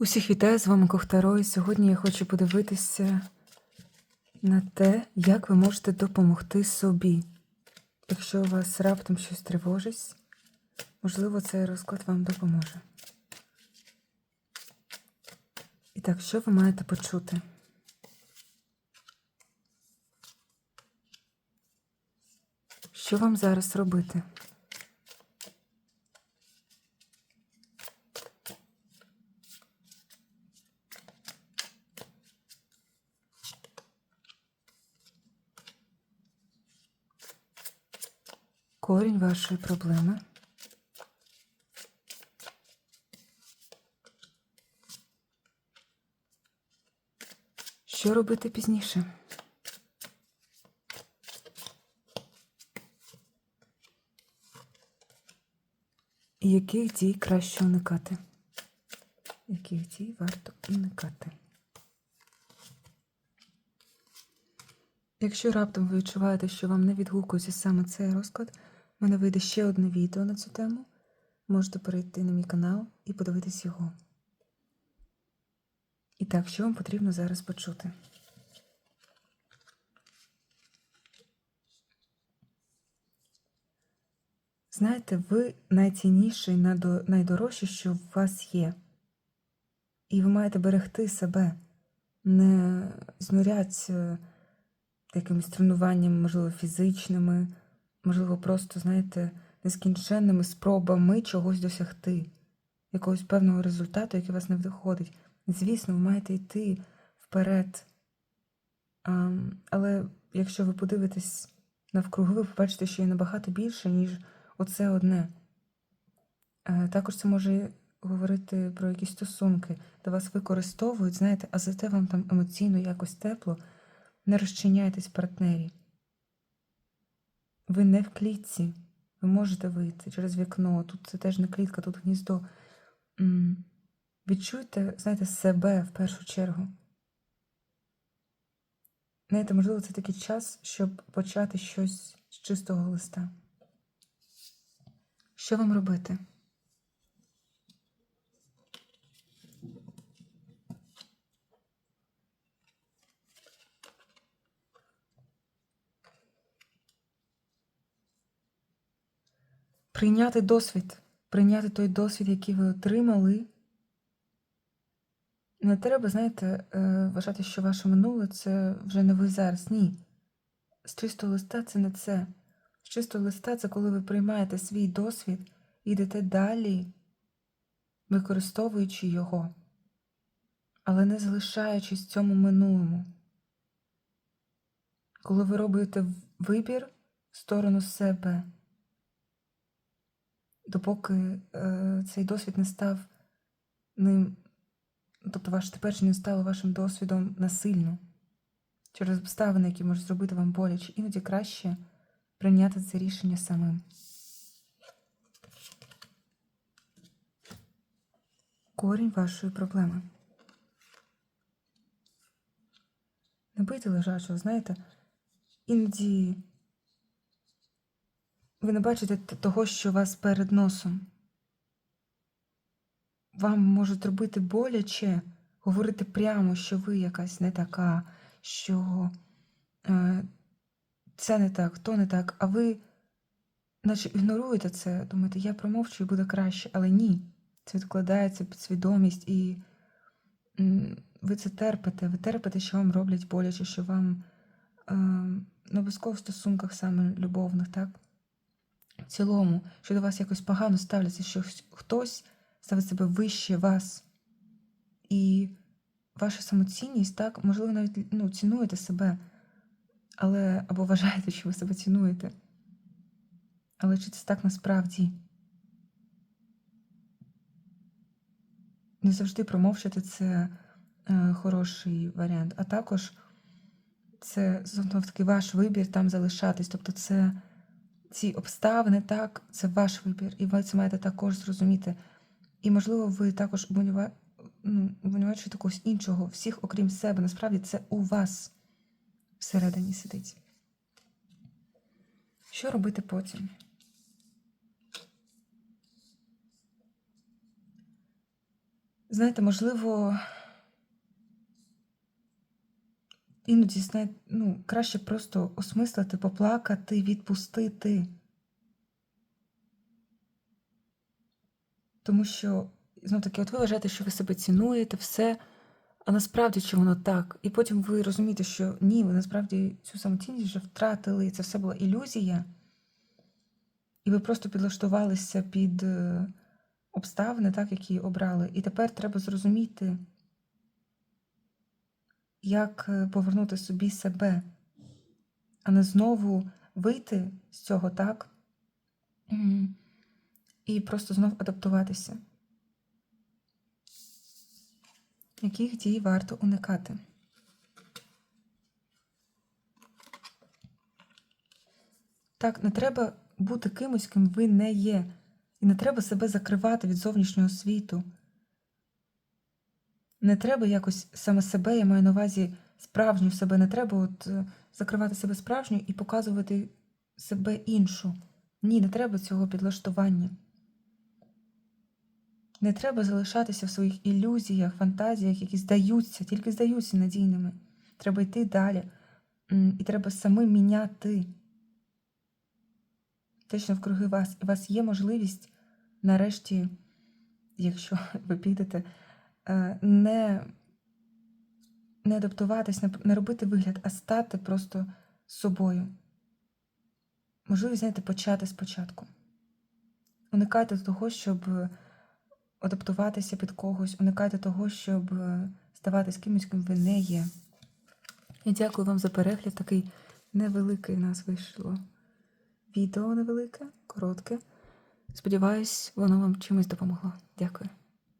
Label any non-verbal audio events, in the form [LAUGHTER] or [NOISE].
Усіх вітаю з вами Ковтаро, і сьогодні я хочу подивитися на те, як ви можете допомогти собі. Якщо у вас раптом щось тривожить, можливо, цей розклад вам допоможе. І так, що ви маєте почути? Що вам зараз робити? Корінь вашої проблеми. Що робити пізніше? І яких дій краще уникати? Яких дій варто уникати? Якщо раптом ви відчуваєте, що вам не відгукується саме цей розклад, мене вийде ще одне відео на цю тему. Можете перейти на мій канал і подивитись його. І так, що вам потрібно зараз почути? Знаєте, ви найцінніший, найдо- найдорожче, що в вас є. І ви маєте берегти себе, не знурятися якимись тренуваннями, можливо, фізичними, можливо, просто, знаєте, нескінченними спробами чогось досягти, якогось певного результату, який вас не виходить. Звісно, ви маєте йти вперед. А, але якщо ви подивитесь навкруги, ви побачите, що є набагато більше, ніж оце одне. Е, Також це може говорити про якісь стосунки, де вас використовують, знаєте, а зате вам там емоційно якось тепло. Не розчиняйтесь в партнері. Ви не в клітці. Ви можете вийти через вікно. Тут це теж не клітка, тут гніздо. Відчуйте, знаєте, себе в першу чергу. Знаєте, можливо, це такий час, щоб почати щось з чистого листа. Що вам робити? Прийняти досвід, прийняти той досвід, який ви отримали. Не треба, знаєте, е, вважати, що ваше минуле це вже не ви зараз. Ні. З чистого листа це не це. З чистого листа це коли ви приймаєте свій досвід і йдете далі, використовуючи його, але не залишаючись цьому минулому. Коли ви робите вибір в сторону себе, допоки е, цей досвід не став ним, тобто ваш теперішній не стало вашим досвідом насильно, через обставини, які можуть зробити вам боляче, іноді краще прийняти це рішення самим. Корінь вашої проблеми. Не бийте лежачого, знаєте, іноді ви не бачите того, що у вас перед носом. Вам можуть робити боляче говорити прямо, що ви якась не така, що е, це не так, то не так, а ви наче ігноруєте це, думаєте, я промовчу і буде краще, але ні. Це відкладається під свідомість, і ви це терпите. Ви терпите, що вам роблять боляче, що вам е, не обов'язково в стосунках саме любовних, так? Цілому, що до вас якось погано ставляться, що хтось ставить себе вище вас. І ваша самоцінність, так, можливо, навіть ну, цінуєте себе, але або вважаєте, що ви себе цінуєте. Але чи це так насправді? Не завжди промовчати це е, хороший варіант. А також це знов таки ваш вибір там залишатись. Тобто, це ці обставини, так, це ваш вибір, і ви це маєте також зрозуміти. І, можливо, ви також обвинува- ну, когось іншого, всіх, окрім себе. Насправді це у вас всередині сидить. Що робити потім? Знаєте, можливо, іноді знає, ну, краще просто осмислити, поплакати, відпустити. Тому що, знов таки, от ви вважаєте, що ви себе цінуєте, все, а насправді чи воно так. І потім ви розумієте, що ні, ви насправді цю самоцінність вже втратили, і це все була ілюзія. І ви просто підлаштувалися під е, обставини, так, які обрали. І тепер треба зрозуміти, як е, повернути собі себе, а не знову вийти з цього так і просто знов адаптуватися. Яких дій варто уникати? Так, не треба бути кимось, ким ви не є. І не треба себе закривати від зовнішнього світу. Не треба якось саме себе, я маю на увазі справжню себе. Не треба от е, закривати себе справжню і показувати себе іншу. Ні, не треба цього підлаштування. Не треба залишатися в своїх ілюзіях, фантазіях, які здаються, тільки здаються надійними. Треба йти далі. І треба самим міняти те, що навкруги вас. І у вас є можливість нарешті, якщо [LAUGHS] ви підете, не, не адаптуватись, не, робити вигляд, а стати просто собою. Можливість, знаєте, почати спочатку. Уникайте того, щоб адаптуватися під когось, уникайте того, щоб е, ставати з кимось, ким ви не є. Я дякую вам за перегляд. Такий невеликий у нас вийшло відео невелике, коротке. Сподіваюсь, воно вам чимось допомогло. Дякую.